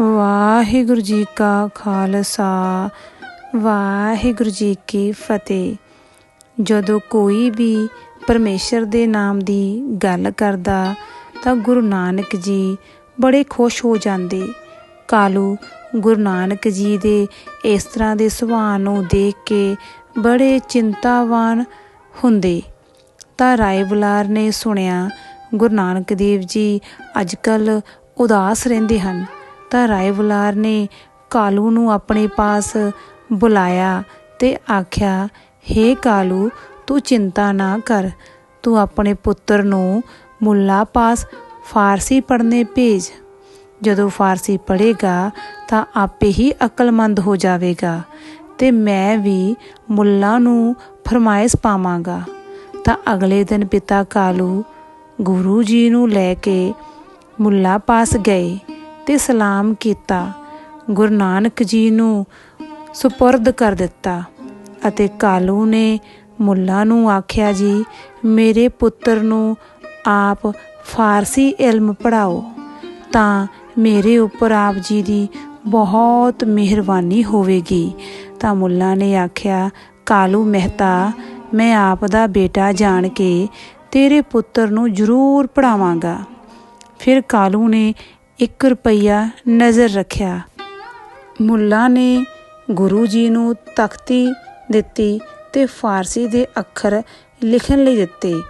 ਵਾਹਿਗੁਰੂ ਜੀ ਕਾ ਖਾਲਸਾ, ਵਾਹਿਗੁਰੂ ਜੀ ਕੀ ਫਤਿਹ। ਜਦੋਂ ਕੋਈ ਵੀ ਪਰਮੇਸ਼ਰ ਦੇ ਨਾਮ ਦੀ ਗੱਲ ਕਰਦਾ, ਤਾਂ ਗੁਰੂ ਨਾਨਕ ਜੀ ਬੜੇ ਖੁਸ਼ ਹੋ ਜਾਂਦੇ। ਕਾਲੂ, ਗੁਰੂ ਨਾਨਕ ਜੀ ਦੇ ਇਸ ਤਰ੍ਹਾਂ ਦੇ ਸੁਭਾਅ ਨੂੰ ਦੇਖ ਕੇ ਬੜੇ ਚਿੰਤਾਵਾਨ ਹੁੰਦੇ। ਤਾਂ ਰਾਏ ਬੁਲਾਰ ਨੇ ਸੁਣਿਆ, ਗੁਰੂ ਨਾਨਕ ਦੇਵ ਜੀ ਅੱਜਕੱਲ ਉਦਾਸ ਰਹਿੰਦੇ ਹਨ। ਤਾਂ ਰਾਏ ਬੁਲਾਰ ਨੇ ਕਾਲੂ ਨੂੰ ਆਪਣੇ ਪਾਸ ਬੁਲਾਇਆ ਤੇ ਆਖਿਆ, ਹੇ ਕਾਲੂ, ਤੂੰ ਚਿੰਤਾ ਨਾ ਕਰ। ਤੂੰ ਆਪਣੇ ਪੁੱਤਰ ਨੂੰ ਮੁੱਲਾ ਪਾਸ ਫਾਰਸੀ ਪੜ੍ਹਨੇ ਭੇਜ। ਜਦੋਂ ਫਾਰਸੀ ਪੜ੍ਹੇਗਾ ਤਾਂ ਆਪੇ ਹੀ ਅਕਲਮੰਦ ਹੋ ਜਾਵੇਗਾ ਤੇ ਮੈਂ ਵੀ ਮੁੱਲਾ ਨੂੰ ਫਰਮਾਇਸ਼ ਪਾਵਾਂਗਾ। ਤਾਂ ਅਗਲੇ ਦਿਨ ਪਿਤਾ ਕਾਲੂ ਗੁਰੂ ਜੀ ਨੂੰ ਲੈ ਕੇ ਮੁੱਲਾ ਪਾਸ ਗਏ। ਤੇ ਸਲਾਮ ਕੀਤਾ। ਗੁਰੂ ਨਾਨਕ ਜੀ ਨੂੰ ਸੁਪਰਦ ਕਰ ਦਿੱਤਾ ਅਤੇ ਕਾਲੂ ਨੇ ਮੁੱਲਾ ਨੂੰ ਆਖਿਆ, ਜੀ, ਮੇਰੇ ਪੁੱਤਰ ਨੂੰ ਆਪ ਫਾਰਸੀ ਇਲਮ ਪੜਾਓ ਤਾਂ ਮੇਰੇ ਉੱਪਰ ਆਪ ਜੀ ਦੀ ਬਹੁਤ ਮਿਹਰਬਾਨੀ ਹੋਵੇਗੀ। ਤਾਂ ਮੁੱਲਾ ਨੇ ਆਖਿਆ, ਕਾਲੂ ਮਹਿਤਾ, ਮੈਂ ਆਪ ਦਾ ਬੇਟਾ ਜਾਣ ਕੇ ਤੇਰੇ ਪੁੱਤਰ ਨੂੰ ਜ਼ਰੂਰ ਪੜਾਵਾਂਗਾ ਫਿਰ ਕਾਲੂ ਨੇ 1 ਰੁਪਈਆ ਨਜ਼ਰ ਰੱਖਿਆ। ਮੁੱਲਾ ਨੇ ਗੁਰੂ ਜੀ ਨੂੰ ਤਖਤੀ ਦਿੱਤੀ ਤੇ ਫਾਰਸੀ ਦੇ ਅੱਖਰ ਲਿਖਣ ਲਈ ਦਿੱਤੇ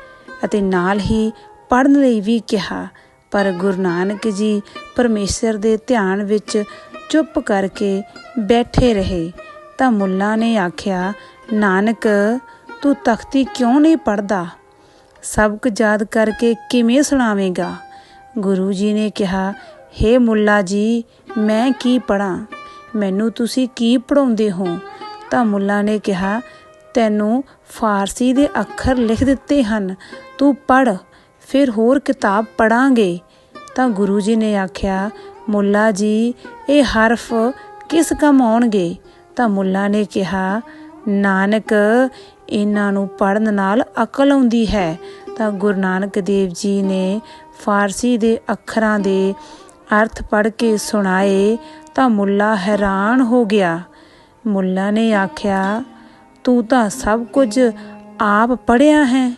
ਅਤੇ ਨਾਲ ਹੀ ਪੜਨ ਲਈ ਵੀ ਕਿਹਾ। ਪਰ ਗੁਰੂ ਨਾਨਕ ਜੀ ਪਰਮੇਸ਼ਰ ਦੇ ਧਿਆਨ ਵਿੱਚ ਚੁੱਪ ਕਰਕੇ ਬੈਠੇ ਰਹੇ ਤਾਂ ਮੁੱਲਾ ਨੇ ਆਖਿਆ, ਨਾਨਕ, ਤੂੰ ਤਖਤੀ ਕਿਉਂ ਨਹੀਂ ਪੜਦਾ ਸਬਕ ਯਾਦ ਕਰਕੇ ਕਿਵੇਂ ਸੁਣਾਵੇਂਗਾ? ਗੁਰੂ ਜੀ ਨੇ ਕਿਹਾ ਹੇ ਮੁੱਲਾ ਜੀ, ਮੈਂ ਕੀ ਪੜਾਂ ਮੈਨੂੰ ਤੁਸੀਂ ਕੀ ਪੜਾਉਂਦੇ ਹੋ? ਤਾਂ ਮੁੱਲਾ ਨੇ ਕਿਹਾ, ਤੈਨੂੰ ਫਾਰਸੀ ਦੇ ਅੱਖਰ ਲਿਖ ਦਿੱਤੇ ਹਨ, ਤੂੰ ਪੜ ਫਿਰ ਹੋਰ ਕਿਤਾਬ ਪੜਾਂਗੇ ਤਾਂ ਗੁਰੂ ਜੀ ਨੇ ਆਖਿਆ, ਮੁੱਲਾ ਜੀ, ਇਹ ਹਰਫ ਕਿਸ ਕੰਮ ਆਉਣਗੇ? ਤਾਂ ਮੁੱਲਾ ਨੇ ਕਿਹਾ, ਨਾਨਕ, ਇਹਨਾਂ ਨੂੰ ਪੜਨ ਨਾਲ ਅਕਲ ਆਉਂਦੀ ਹੈ। ਤਾਂ ਗੁਰੂ ਨਾਨਕ ਦੇਵ ਜੀ ਨੇ ਫਾਰਸੀ ਦੇ ਅੱਖਰਾਂ ਦੇ ਅਰਥ ਪੜ ਕੇ ਸੁਣਾਏ ਤਾਂ ਮੁੱਲਾ ਹੈਰਾਨ ਹੋ ਗਿਆ। ਮੁੱਲਾ ਨੇ ਆਖਿਆ, ਤੂੰ ਤਾਂ ਸਭ ਕੁਝ ਆਪ ਪੜਿਆ ਹੈ।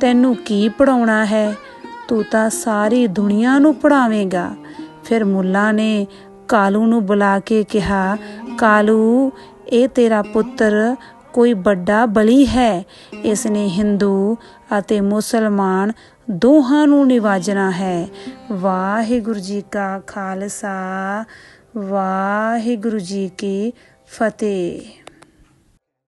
ਤੈਨੂੰ ਕੀ ਪੜਾਉਣਾ ਹੈ? ਤੂੰ ਤਾਂ ਸਾਰੀ ਦੁਨੀਆ ਨੂੰ ਪੜਾਵੇਂਗਾ ਫਿਰ ਮੁੱਲਾ ਨੇ ਕਾਲੂ ਨੂੰ ਬੁਲਾ ਕੇ ਕਿਹਾ, ਕਾਲੂ, ਇਹ ਤੇਰਾ ਪੁੱਤਰ ਕੋਈ ਵੱਡਾ ਬਲੀ ਹੈ। ਇਸ ਨੇ ਹਿੰਦੂ ਅਤੇ ਮੁਸਲਮਾਨ ਦੋਹਾਂ ਨੂੰ ਨਿਵਾਜਣਾ ਹੈ। ਵਾਹਿਗੁਰੂ ਜੀ ਕਾ ਖਾਲਸਾ। ਵਾਹਿਗੁਰੂ ਜੀ ਕੀ ਫਤਿਹ।